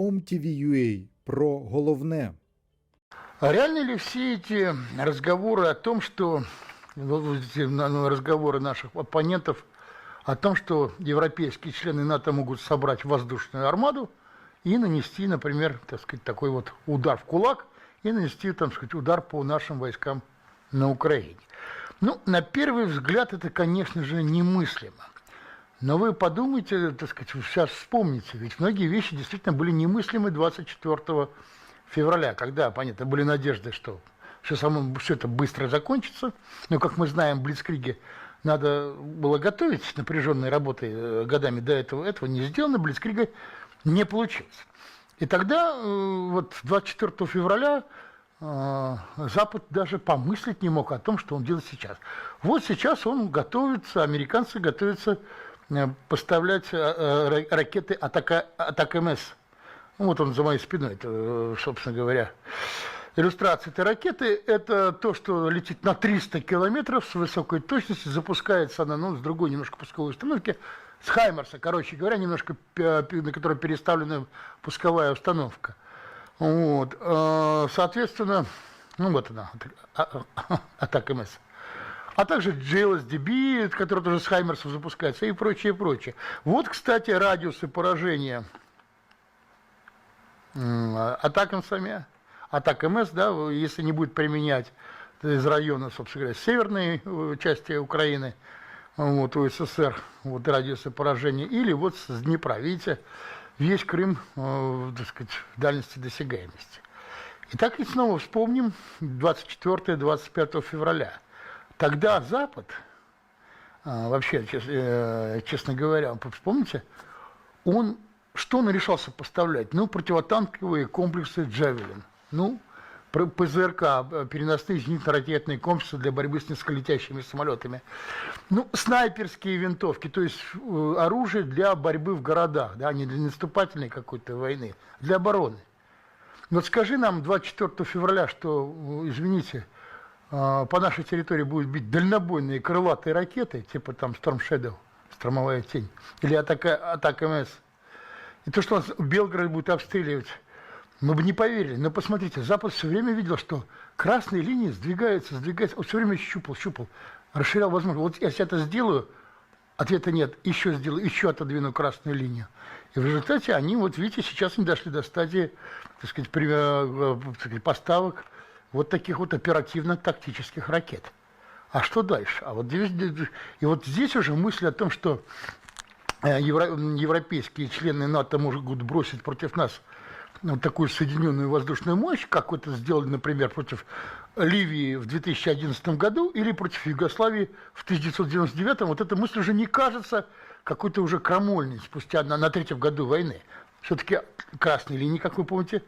OMTV.ua про головне. А реальны ли все эти разговоры о том, что эти, ну, разговоры наших оппонентов о том, что европейские члены НАТО могут собрать воздушную армаду и нанести, например, так сказать, такой вот удар в кулак и нанести, там сказать, удар по нашим войскам на Украине. Ну, на первый взгляд это, конечно же, немыслимо. Но вы подумайте, так сказать, вы сейчас вспомните, ведь многие вещи действительно были немыслимы 24 февраля, когда, понятно, были надежды, что все, само, все это быстро закончится. Но, как мы знаем, в Блицкриге надо было готовить напряженной работой э, годами до этого. Этого не сделано, Блицкрига не получилось. И тогда, э, вот 24 февраля, э, Запад даже помыслить не мог о том, что он делает сейчас. Вот сейчас он готовится, американцы готовятся поставлять э, э, ракеты «Атака, «Атака-МС». Ну, вот он за моей спиной, это, э, собственно говоря. Иллюстрация этой ракеты – это то, что летит на 300 километров с высокой точностью, запускается она ну, с другой немножко пусковой установки, с Хаймерса, короче говоря, немножко, на которой переставлена пусковая установка. Вот. э, Соответственно, ну вот она, а- а- атака МС. А также GLSDB, который тоже с Хаймерсов запускается, и прочее, прочее. Вот, кстати, радиусы поражения м, атакамсами, атак МС, да, если не будет применять из района, собственно говоря, северной э, части Украины, вот, у СССР, вот радиусы поражения, или вот с Днепра, видите, весь Крым, э, так сказать, в дальности досягаемости. И так и снова вспомним 24-25 февраля. Тогда Запад, а, вообще, э, честно говоря, вы вспомните, он, что он решался поставлять? Ну, противотанковые комплексы «Джавелин», ну, ПЗРК, э, переносные зенитно-ракетные комплексы для борьбы с низколетящими самолетами. Ну, снайперские винтовки, то есть э, оружие для борьбы в городах, да, не для наступательной какой-то войны, для обороны. Вот скажи нам 24 февраля, что, извините, по нашей территории будут бить дальнобойные крылатые ракеты, типа там Storm Shadow, штормовая тень, или атака, атака МС. И то, что нас Белгород будет обстреливать, мы бы не поверили. Но посмотрите, Запад все время видел, что красные линии сдвигаются, сдвигаются. Он все время щупал, щупал, расширял возможность. Вот если это сделаю, ответа нет, еще сделаю, еще отодвину красную линию. И в результате они, вот видите, сейчас они дошли до стадии, так сказать, э, э, так сказать, поставок вот таких вот оперативно-тактических ракет. А что дальше? А вот здесь, и вот здесь уже мысль о том, что э, евро- европейские члены НАТО могут бросить против нас вот такую соединенную воздушную мощь, как это сделали, например, против Ливии в 2011 году или против Югославии в 1999, вот эта мысль уже не кажется какой-то уже крамольной спустя на, на третьем году войны. Все-таки красные линии, как вы помните,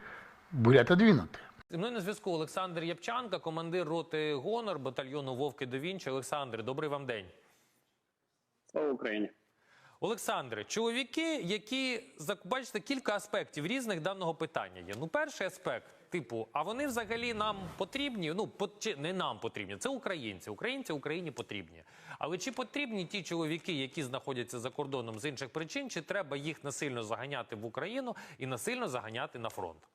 были отодвинуты. Зі мною на зв'язку Олександр Ябчанка, командир роти Гонор батальйону Вовки до Вінчі. Олександр, добрий вам день. Слава Україні. Олександре, чоловіки, які бачите, кілька аспектів різних даного питання є. Ну, перший аспект, типу, а вони взагалі нам потрібні? Ну, по- чи не нам потрібні, це українці. Українці Україні потрібні. Але чи потрібні ті чоловіки, які знаходяться за кордоном з інших причин, чи треба їх насильно заганяти в Україну і насильно заганяти на фронт?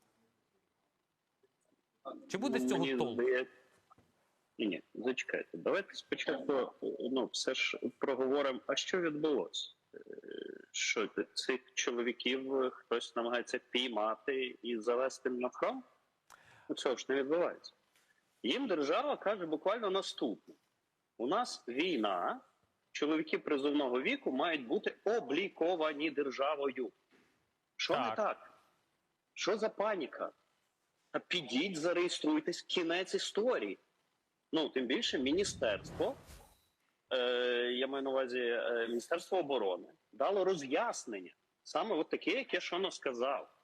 Чи буде з цього Мені толку? здається- Ні, ні, зачекайте. Давайте спочатку ну, все ж проговоримо, а що відбулося? Е, Що цих чоловіків хтось намагається піймати і завести на фронт? Ну, цього ж не відбувається. Їм держава каже буквально наступне: у нас війна, чоловіки призовного віку мають бути обліковані державою. Що не Так. так? Що за паніка? Підіть, зареєструйтесь, кінець історії. Ну, тим більше міністерство, е, я маю на увазі е, Міністерство оборони, дало роз'яснення, саме от таке, як я щойно сказав.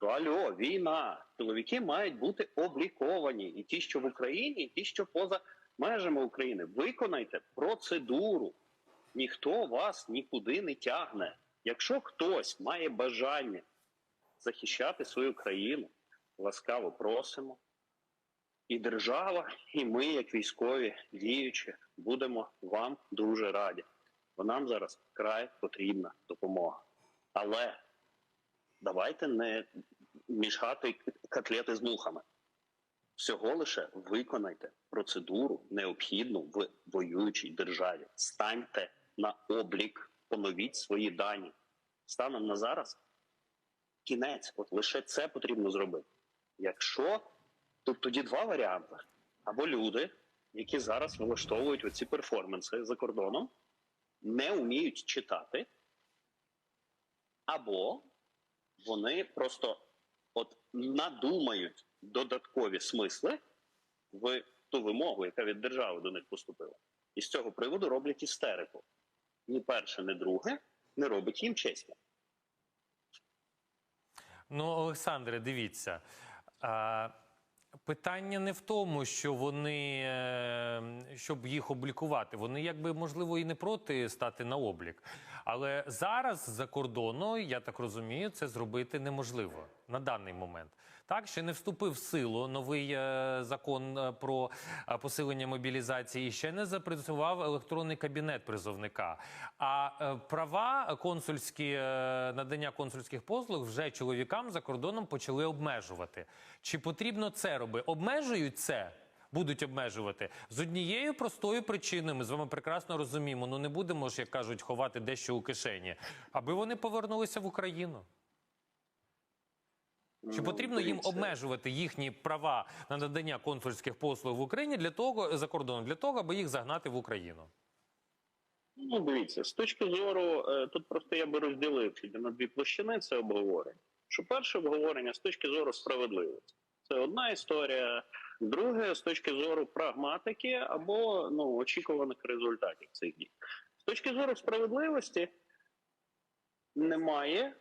То алло, війна. Чоловіки мають бути обліковані. І ті, що в Україні, і ті, що поза межами України. Виконайте процедуру. Ніхто вас нікуди не тягне. Якщо хтось має бажання захищати свою країну, ласкаво просимо. І держава, і ми, як військові діючі, будемо вам дуже раді. Бо нам зараз край потрібна допомога. Але Давайте не мішати котлети з мухами. Всього лише виконайте процедуру необхідну в воюючій державі. Станьте на облік, поновіть свої дані. Станом на зараз кінець, от лише це потрібно зробити. Якщо тут тоді два варіанти: або люди, які зараз влаштовують оці перформанси за кордоном, не вміють читати, або вони просто от надумають додаткові смисли в ту вимогу, яка від держави до них поступила. І з цього приводу роблять істерику. Ні перше, ні друге не робить їм честі. Ну, Олександре, дивіться. Питання не в тому, що вони, е, щоб їх облікувати, вони якби можливо і не проти стати на облік. Але зараз за кордону, я так розумію, це зробити неможливо на даний момент. Так, ще не вступив в силу новий е, закон е, про е, посилення мобілізації, і ще не запрацював електронний кабінет призовника. А права консульські надання консульських послуг вже чоловікам за кордоном почали обмежувати. Чи потрібно це робити? Обмежують це? Будуть обмежувати з однією простою причиною. Ми з вами прекрасно розуміємо. Ну не будемо ж, як кажуть, ховати дещо у кишені, аби вони повернулися в Україну. Чи потрібно їм обмежувати їхні права на надання консульських послуг в Україні для того за кордоном, для того, аби їх загнати в Україну? Ну, дивіться, з точки зору, е, тут просто я би розділив на дві площини це обговорення. Що перше обговорення з точки зору справедливості. Це одна історія. Друге, з точки зору прагматики або ну, очікуваних результатів цих дій. З точки зору справедливості немає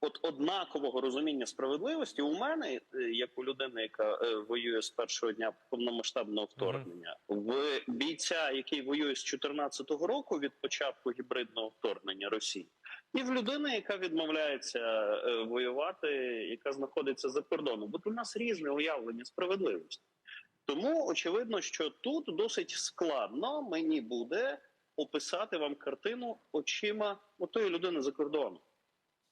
от однакового розуміння справедливості у мене, е, як у людини, яка е, воює з першого дня повномасштабного вторгнення, в бійця, який воює з 2014 року від початку гібридного вторгнення Росії, і в людини, яка відмовляється е, воювати, яка знаходиться за кордоном. Бо у нас різне уявлення справедливості. Тому очевидно, що тут досить складно мені буде описати вам картину очима отої людини за кордоном.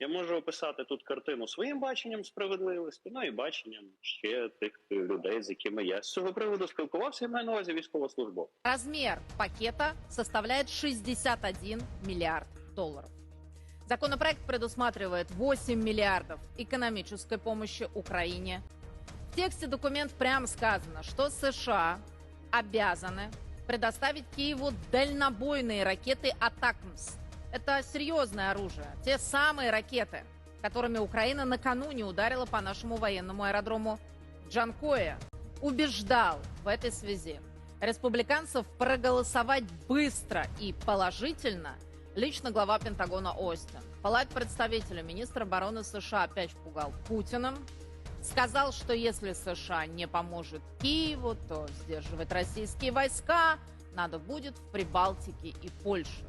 Я можу описати тут картину своїм баченням справедливості, ну і баченням ще тих людей, з якими я з цього приводу спілкувався, я маю на увазі військовослужбовців. Размер пакета составляет 61 миллиард долларов. Законопроект предусматривает 8 миллиардов экономической помощи Украине. В тексте документ прямо сказано, что США обязаны предоставить Киеву дальнобойные ракеты «Атакмс». Это серьезное оружие. Те самые ракеты, которыми Украина накануне ударила по нашему военному аэродрому Джанкоя. Убеждал в этой связи республиканцев проголосовать быстро и положительно лично глава Пентагона Остин. Палат представителя министра обороны США опять пугал Путиным. Сказал, что если США не поможет Киеву, то сдерживать российские войска надо будет в Прибалтике и Польше.